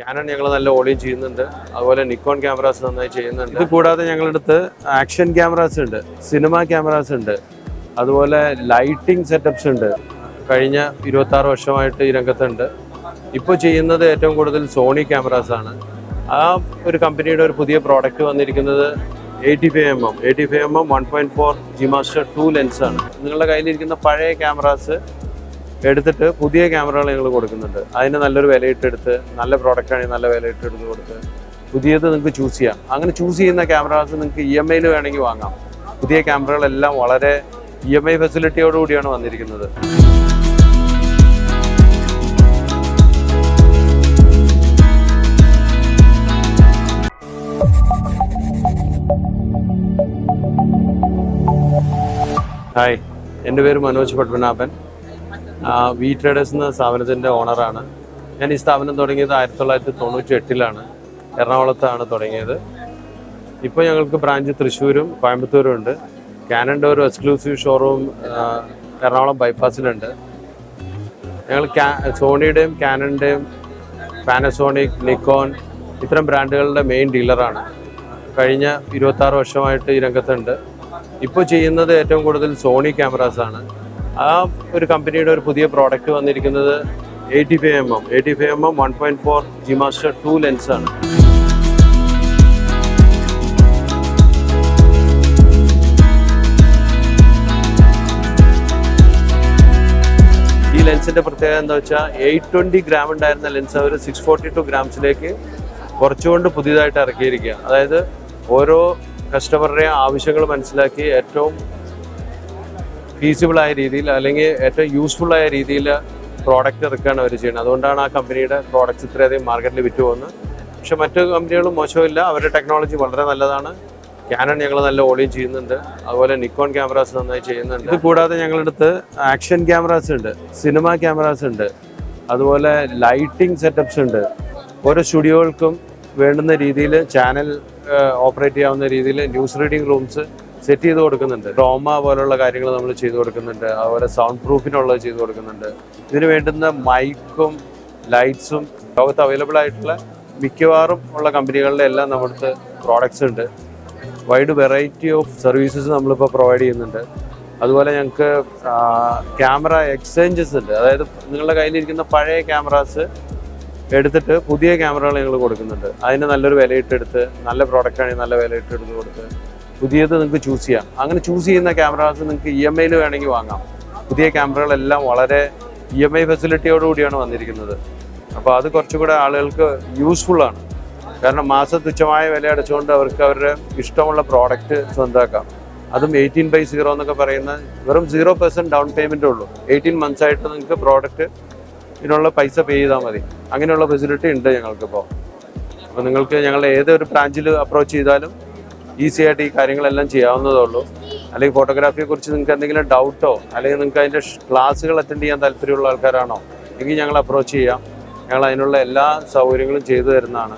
Cannon ഞങ്ങൾ നല്ല ഓളിയും ചെയ്യുന്നുണ്ട്. അതുപോലെ നിക്കോൺ ക്യാമറാസ് നന്നായി ചെയ്യുന്നുണ്ട്. ഇത് കൂടാതെ ഞങ്ങളുടെ അടുത്ത് ആക്ഷൻ ക്യാമറാസ് ഉണ്ട് സിനിമ ക്യാമറാസ് ഉണ്ട് അതുപോലെ ലൈറ്റിംഗ് സെറ്റപ്സ് ഉണ്ട്. കഴിഞ്ഞ ഇരുപത്തി ആറ് വർഷമായിട്ട് ഈ രംഗത്തുണ്ട്. ഇപ്പോൾ ചെയ്യുന്നത് ഏറ്റവും കൂടുതൽ സോണി ക്യാമറാസ് ആണ്. ആ ഒരു കമ്പനിയുടെ ഒരു പുതിയ പ്രോഡക്റ്റ് വന്നിരിക്കുന്നത് eighty five M M eighty five M M one point four G master two lens ആണ്. നിങ്ങളുടെ കയ്യിലിരിക്കുന്ന പഴയ ക്യാമറാസ് എടുത്തിട്ട് പുതിയ ക്യാമറകൾ ഞങ്ങൾ കൊടുക്കുന്നുണ്ട്. അതിന് നല്ലൊരു വിലയിട്ടെടുത്ത് നല്ല പ്രോഡക്റ്റ് ആണെങ്കിൽ നല്ല വിലയിട്ടെടുത്ത് കൊടുത്ത് പുതിയത് നിങ്ങൾക്ക് ചൂസ് ചെയ്യാം. അങ്ങനെ ചൂസ് ചെയ്യുന്ന ക്യാമറാസ് നിങ്ങൾക്ക് ഇ എം ഐയിൽ വേണമെങ്കിൽ വാങ്ങാം. പുതിയ ക്യാമറകളെല്ലാം വളരെ ഇ എം ഐ ഫെസിലിറ്റിയോടുകൂടിയാണ് വന്നിരിക്കുന്നത്. ഹായ് എന്റെ പേര് മനോജ് പത്മനാഭൻ. വി ട്രേഡേഴ്സ് എന്ന സ്ഥാപനത്തിന്റെ ഓണറാണ്. ഞാൻ ഈ സ്ഥാപനം തുടങ്ങിയത് ആയിരത്തി തൊള്ളായിരത്തി തൊണ്ണൂറ്റി എട്ടിലാണ് എറണാകുളത്താണ് തുടങ്ങിയത്. ഇപ്പോൾ ഞങ്ങൾക്ക് ബ്രാഞ്ച് തൃശ്ശൂരും കോയമ്പത്തൂരും ഉണ്ട്. കാനഡ ഒരു എക്സ്ക്ലൂസീവ് ഷോറൂം എറണാകുളം ബൈപ്പാസിലുണ്ട്. ഞങ്ങൾ ക്യാ സോണിയുടെയും കാനന്റെയും പാനസോണിക് നിക്കോൺ ഇത്തരം ബ്രാൻഡുകളുടെ മെയിൻ ഡീലറാണ് കഴിഞ്ഞ ഇരുപത്താറ് വർഷമായിട്ട് ഈ രംഗത്തുണ്ട്. ഇപ്പോൾ ചെയ്യുന്നത് ഏറ്റവും കൂടുതൽ സോണി ക്യാമറാസാണ് ആ ഒരു കമ്പനിയുടെ ഒരു പുതിയ പ്രോഡക്റ്റ് വന്നിരിക്കുന്നത് eighty five M M eighty five M M one point four G master two lens ആണ്. ഈ ലെൻസിന്റെ പ്രത്യേകത എന്താ വെച്ചാൽ എയ്റ്റ് ട്വന്റി ഗ്രാം ഉണ്ടായിരുന്ന ലെൻസ് അവർ സിക്സ് ഫോർട്ടി ടു ഗ്രാംസിലേക്ക് കുറച്ചുകൊണ്ട് പുതിയതായിട്ട് ഇറക്കിയിരിക്കുക അതായത് ഓരോ കസ്റ്റമറുടെ ആവശ്യങ്ങൾ മനസ്സിലാക്കി ഏറ്റവും ഫീസിബിൾ ആയ രീതിയിൽ അല്ലെങ്കിൽ ഏറ്റവും യൂസ്ഫുള്ളായ രീതിയിൽ പ്രോഡക്റ്റ് ഇറക്കുകയാണ് അവർ ചെയ്യുന്നത്. അതുകൊണ്ടാണ് ആ കമ്പനിയുടെ പ്രോഡക്റ്റ്സ് ഇത്രയധികം മാർക്കറ്റിൽ വിറ്റ് പോകുന്നത്. പക്ഷെ മറ്റു കമ്പനികളും മോശമില്ല അവരുടെ ടെക്നോളജി വളരെ നല്ലതാണ്. ക്യാനൺ ഞങ്ങൾ നല്ല ഓളിയും ചെയ്യുന്നുണ്ട്. അതുപോലെ നിക്കോൺ ക്യാമറാസ് നന്നായി ചെയ്യുന്നുണ്ട്. ഇത് കൂടാതെ ഞങ്ങളുടെ അടുത്ത് ആക്ഷൻ ക്യാമറാസ് ഉണ്ട് സിനിമ ക്യാമറാസ് ഉണ്ട്. അതുപോലെ ലൈറ്റിംഗ് സെറ്റപ്സ് ഉണ്ട്. ഓരോ സ്റ്റുഡിയോകൾക്കും വേണ്ടുന്ന രീതിയിൽ ചാനൽ ഓപ്പറേറ്റ് ചെയ്യാവുന്ന രീതിയിൽ ന്യൂസ് റീഡിംഗ് റൂംസ് സെറ്റ് ചെയ്ത് കൊടുക്കുന്നുണ്ട്. റോമ പോലുള്ള കാര്യങ്ങൾ നമ്മൾ ചെയ്തു കൊടുക്കുന്നുണ്ട്. അതുപോലെ സൗണ്ട് പ്രൂഫിനുള്ളത് ചെയ്തു കൊടുക്കുന്നുണ്ട്. ഇതിന് വേണ്ടുന്ന മൈക്കും ലൈറ്റ്സും ലോകത്ത് അവൈലബിൾ ആയിട്ടുള്ള മിക്കവാറും ഉള്ള കമ്പനികളുടെ എല്ലാം നമ്മുടെ പ്രോഡക്റ്റ്സ് ഉണ്ട്. വൈഡ് വെറൈറ്റി ഓഫ് സർവീസസ് നമ്മളിപ്പോൾ പ്രൊവൈഡ് ചെയ്യുന്നുണ്ട്. അതുപോലെ ഞങ്ങൾക്ക് ക്യാമറ എക്സ്ചേഞ്ചസ് ഉണ്ട്. അതായത് നിങ്ങളുടെ കയ്യിലിരിക്കുന്ന പഴയ ക്യാമറാസ് എടുത്തിട്ട് പുതിയ ക്യാമറകൾ ഞങ്ങൾ കൊടുക്കുന്നുണ്ട്. അതിന് നല്ലൊരു വിലയിട്ടെടുത്ത് നല്ല പ്രോഡക്റ്റ് ആണെങ്കിൽ നല്ല വിലയിട്ടെടുത്ത് കൊടുത്ത് പുതിയത് നിങ്ങൾക്ക് ചൂസ് ചെയ്യാം. അങ്ങനെ ചൂസ് ചെയ്യുന്ന ക്യാമറാസ് നിങ്ങൾക്ക് ഇ എം ഐയിൽ വേണമെങ്കിൽ വാങ്ങാം. പുതിയ ക്യാമറകളെല്ലാം വളരെ ഇ എം ഐ ഫെസിലിറ്റിയോടുകൂടിയാണ് വന്നിരിക്കുന്നത്. അപ്പോൾ അത് കുറച്ചുകൂടെ ആളുകൾക്ക് യൂസ്ഫുള്ളാണ് കാരണം മാസ തുച്ഛമായ വില അടച്ചുകൊണ്ട് അവർക്ക് അവരുടെ ഇഷ്ടമുള്ള പ്രോഡക്റ്റ് സ്വന്തമാക്കാം. അതും എയ്റ്റീൻ ബൈ സീറോ എന്നൊക്കെ പറയുന്ന വെറും സീറോ പെർസെന്റ് ഡൗൺ പേയ്മെന്റേ ഉള്ളൂ. എയ്റ്റീൻ മന്ത്സ് ആയിട്ട് നിങ്ങൾക്ക് പ്രോഡക്റ്റ് ഇതിനുള്ള പൈസ പേ ചെയ്താൽ മതി. അങ്ങനെയുള്ള ഫെസിലിറ്റി ഉണ്ട് ഞങ്ങൾക്കിപ്പോൾ അപ്പോൾ നിങ്ങൾക്ക് ഞങ്ങളുടെ ഏതൊരു ബ്രാഞ്ചിൽ അപ്രോച്ച് ചെയ്താലും ഈസി ആയിട്ട് ഈ കാര്യങ്ങളെല്ലാം ചെയ്യാവുന്നതേ ഉള്ളൂ അല്ലെങ്കിൽ ഫോട്ടോഗ്രാഫിയെ കുറിച്ച് നിങ്ങൾക്ക് എന്തെങ്കിലും ഡൗട്ടോ അല്ലെങ്കിൽ നിങ്ങൾക്ക് അതിന്റെ ക്ലാസ്സുകൾ അറ്റൻഡ് ചെയ്യാൻ താല്പര്യമുള്ള ആൾക്കാരാണോ എങ്കിൽ ഞങ്ങൾ അപ്രോച്ച് ചെയ്യാം. ഞങ്ങൾ അതിനുള്ള എല്ലാ സൗകര്യങ്ങളും ചെയ്തു തരുന്നതാണ്.